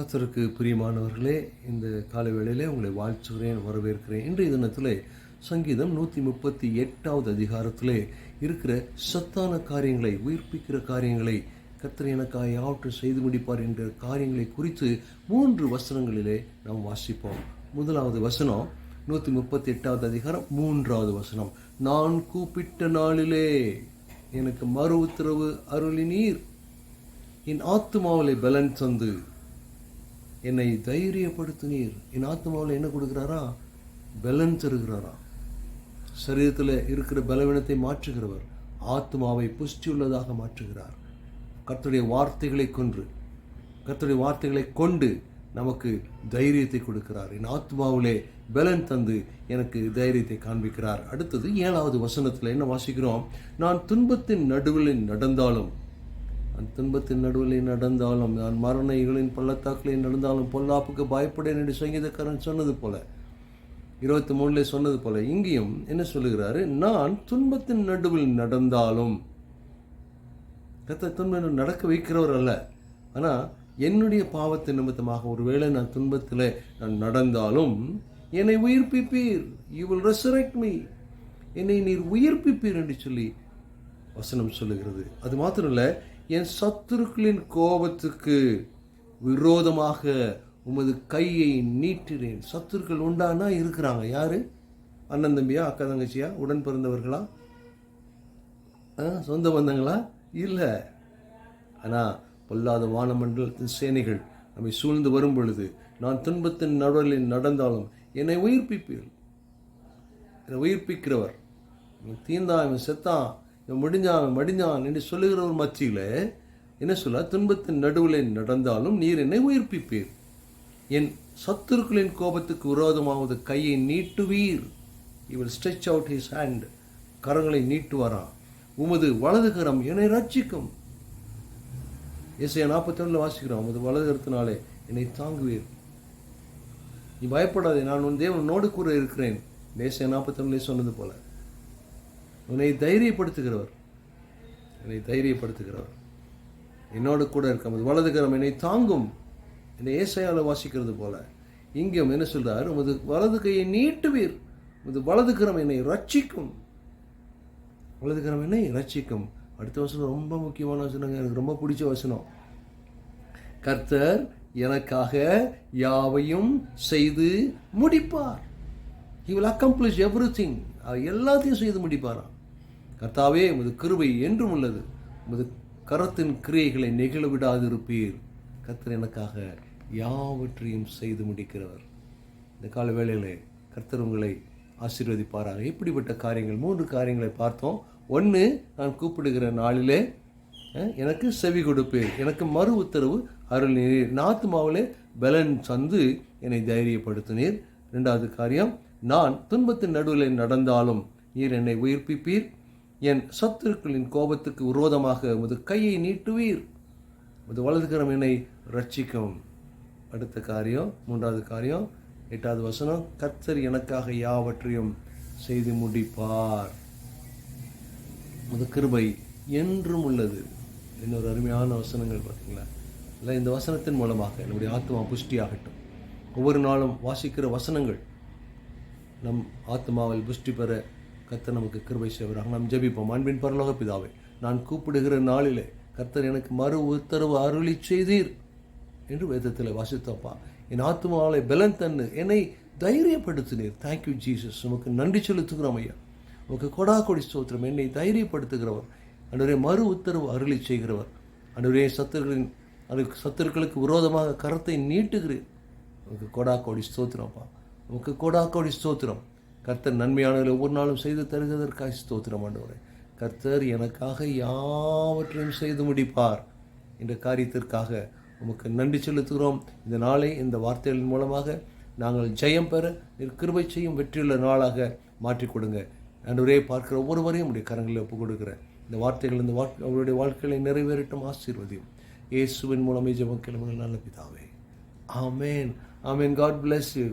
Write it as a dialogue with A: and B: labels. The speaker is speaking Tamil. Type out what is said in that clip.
A: கத்தருக்கு பிரியமானவர்களே இந்த காலை வேளையிலே உங்களை வாழ்த்துகிறேன் வரவேற்கிறேன். இன்றைய தினத்திலே சங்கீதம் நூற்றி முப்பத்தி எட்டாவது அதிகாரத்திலே இருக்கிற சத்தான காரியங்களை உயிர்ப்பிக்கிற காரியங்களை கத்தர் எனக்காக யாவற்றை செய்து முடிப்பார் என்ற காரியங்களை குறித்து மூன்று வசனங்களிலே நாம் வாசிப்போம். முதலாவது வசனம் நூற்றி முப்பத்தி எட்டாவது அதிகாரம் மூன்றாவது வசனம். நான் கூப்பிட்ட நாளிலே எனக்கு மறு உத்தரவு அருளினீர். என் ஆத்துமாவிலே பலன் தந்து என்னை தைரியப்படுத்தினீர். என் ஆத்மாவில் என்ன கொடுக்குறாரா? பலன் தருகிறாரா? சரீரத்தில் இருக்கிற பலவீனத்தை மாற்றுகிறவர் ஆத்மாவை புஷ்டியுள்ளதாக மாற்றுகிறார். கர்த்தருடைய வார்த்தைகளை கொன்று கர்த்தருடைய வார்த்தைகளை கொண்டு நமக்கு தைரியத்தை கொடுக்கிறார். என் ஆத்மாவிலே பலன் தந்து எனக்கு தைரியத்தை காண்பிக்கிறார். அடுத்தது ஏழாவது வசனத்தில் என்ன வாசிக்கிறோம்? நான் துன்பத்தின் நடுவில் நடந்தாலும் துன்பத்தின் நடுவில் நடந்தாலும் நான் மரண இகளின் பள்ளத்தாக்கிலே நடந்தாலும் பொல்லாப்புக்கு பயப்படேன் என்று சங்கீதக்காரன் சொன்னது போல. இருபத்தி மூணுல சொன்னது போல. இங்கேயும் என்ன சொல்லுகிறாரு? நான் துன்பத்தின் நடுவில் நடந்தாலும் கத்த துன்பம் நடக்க வைக்கிறவர் அல்ல. ஆனால் என்னுடைய பாவத்தை நிமித்தமாக ஒருவேளை நான் துன்பத்தில் நான் நடந்தாலும் என்னை உயிர்ப்பிப்பீர். யூ வில் ரெசரக்ட் மீ என்னை நீர் உயிர்ப்பிப்பீர் என்று சொல்லி வசனம் சொல்லுகிறது. அது மாத்திரம் இல்லை என் சத்துருக்களின் கோபத்துக்கு விரோதமாக உமது கையை நீட்டுறேன் சத்துருக்கள் உண்டானா இருக்கிறாங்க. யாரு? அண்ணன் தம்பியா அக்கா தங்கச்சியா? உடன் பிறந்தவர்களா? ஆ, சொந்த பந்தங்களா? இல்லை. ஆனால் பொல்லாத வானமண்டலத்தின் சேனைகள் நம்மை சூழ்ந்து வரும் பொழுது நான் துன்பத்தின் நடுவலில் நடந்தாலும் என்னை உயிர்ப்பிப்பீர்கள். என்னை உயிர்ப்பிக்கிறவர். இவன் தீந்தான் இவன் செத்தான். முடிஞ்சான் இவன் மடிஞ்சான் என்று சொல்லுகிற ஒரு மத்தியில் என்ன சொல்ல துன்பத்தின் நடுவில் நடந்தாலும் நீர் என்னை உயிர்ப்பிப்பீர். என் சத்துருக்களின் கோபத்துக்கு விரோதமாவது கையை நீட்டுவீர். இவர் ஸ்ட்ரெச் அவுட் ஹிஸ் ஹேண்ட் கரங்களை நீட்டுவாராம். உமது வலது கரம் என்னை ரட்சிக்கும் இசைய நாற்பத்தொன்னில் வாசிக்கிறோம் உமது வலதுகரத்தினாலே என்னை தாங்குவீர். நீ பயப்படாதே நான் உன் தேவனோடு கூற கூட இருக்கிறேன். தேசிய நாற்பத்தொன்னிலே சொன்னது போல. உன்னை தைரியப்படுத்துகிறவர். என்னை தைரியப்படுத்துகிறவர். என்னோடு கூட இருக்க உமது என்னை தாங்கும். என்னை ஏசையால் வாசிக்கிறது போல. இங்கே என்ன சொல்கிறார் உமது வலது கையை நீட்டுவீர். உமது வலதுகரம் என்னை ரட்சிக்கும். வலதுகரம் என்னை ரட்சிக்கும். அடுத்த வசனம் ரொம்ப முக்கியமான வசனங்க. எனக்கு ரொம்ப பிடிச்ச வசனம். கர்த்தர் எனக்காக யாவையும் செய்து முடிப்பார். He will accomplish everything. அவர் எல்லாத்தையும் செய்து முடிப்பாராம். கர்த்தாவே உமது கிருபை என்றும் உள்ளது. உமது கரத்தின் கிரியைகளை நெகிழ விடாதிருப்பீர் கர்த்தர் எனக்காக யாவற்றையும் செய்து முடிக்கிறவர். இந்த கால வேளையிலே கர்த்தர் உங்களை ஆசீர்வதிப்பாராக. இப்படிப்பட்ட காரியங்கள் மூன்று காரியங்களை பார்த்தோம். ஒன்று நான் கூப்பிடுகிற நாளிலே எனக்கு செவி கொடுப்பேன் எனக்கு மறு உத்தரவு அருள் நீர் நாத்துமாவிலே பலன் சந்து என்னை தைரியப்படுத்தினீர். ரெண்டாவது காரியம் நான் துன்பத்தின் நடுவில் நடந்தாலும் நீர் என்னை உயிர்ப்பிப்பீர். என் சத்துருக்களின் கோபத்துக்கு விரோதமாக உமது கையை நீட்டுவீர். உமது வலதுகரம் என்னை ரட்சிக்கும் அடுத்த காரியம் மூன்றாவது காரியம் எட்டாவது வசனம் கத்தர் எனக்காக யாவற்றையும் செய்து முடிப்பார். உமது கிருபை என்றும் உள்ளது. இன்னொரு அருமையான வசனங்கள் பார்த்தீங்களா? இல்லை இந்த வசனத்தின் மூலமாக நம்முடைய ஆத்மா புஷ்டியாகட்டும். ஒவ்வொரு நாளும் வாசிக்கிற வசனங்கள் நம் ஆத்மாவில் புஷ்டி பெற கர்த்தர் நமக்கு கிருபை செய்வராக. நாம் ஜெபிப்போம். அன்பின் பரலோக பிதாவை நான் கூப்பிடுகிற நாளிலே கர்த்தர் எனக்கு மறு உத்தரவு அருளி செய்தீர் என்று வேதத்தில் வாசித்தப்பா என் ஆத்மாவை பலன் தன்னு என்னை தைரியப்படுத்தினீர். தேங்க்யூ ஜீசஸ் உமக்கு நன்றி செலுத்துகிறோம் ஐயா. உமக்கு கொடா கொடி ஸ்தோத்திரம். என்னை தைரியப்படுத்துகிறவர். அன்றைய மறு உத்தரவு அருளி செய்கிறவர். அன்றைய சத்துருக்களின் அதுக்கு சத்துருக்களுக்கு விரோதமாக கரத்தை நீட்டுகிறேன் உமக்கு கொடா கோடி ஸ்தோத்திரம்ப்பா. உமக்கு கொடா கோடி ஸ்தோத்திரம். கர்த்தர் நன்மையானவர்களை ஒவ்வொரு நாளும் செய்து தருகிறதற்காக ஸ்தோத்திரம் ஆண்டவரே. கர்த்தர் எனக்காக யாவற்றையும் செய்து முடிப்பார் என்ற காரியத்திற்காக உமக்கு நன்றி செலுத்துகிறோம். இந்த நாளை இந்த வார்த்தைகளின் மூலமாக நாங்கள் ஜெயம் பெற கிருபை செய்யும் வெற்றியுள்ள நாளாக மாற்றிக் கொடுங்க. அன்றுவரே பார்க்கிற ஒவ்வொருவரையும் உடைய கரங்களில் ஒப்புக் கொடுக்குறேன். இந்த வார்த்தைகள் இந்த வாழ்க்கை அவருடைய வாழ்க்கைகளை நிறைவேறட்டும் ஆசீர்வதியும். இயேசுவின் மூலமே ஜெபம் கிளம்புகள் நல்ல பிதாவே. ஆமேன். ஆமேன். God bless you